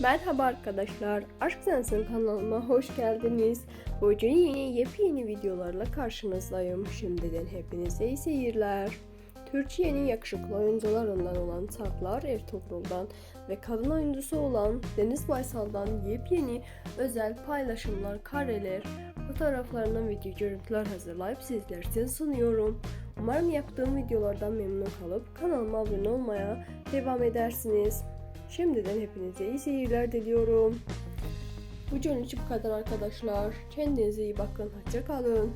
Merhaba arkadaşlar, Aşk Sensin kanalıma hoş geldiniz. Bugün yine yepyeni videolarla karşınızdayım. Şimdiden hepinize iyi seyirler. Türkiye'nin yakışıklı oyuncularından olan Çağlar Ertuğrul'dan ve kadın oyuncusu olan Deniz Baysal'dan yepyeni özel paylaşımlar, kareler, fotoğraflarından video görüntüler hazırlayıp sizler için sunuyorum. Umarım yaptığım videolardan memnun kalıp kanalıma abone olmaya devam edersiniz. Şimdiden hepinize iyi seyirler diliyorum. Bu için bu kadar arkadaşlar. Kendinize iyi bakın. Hoşça kalın.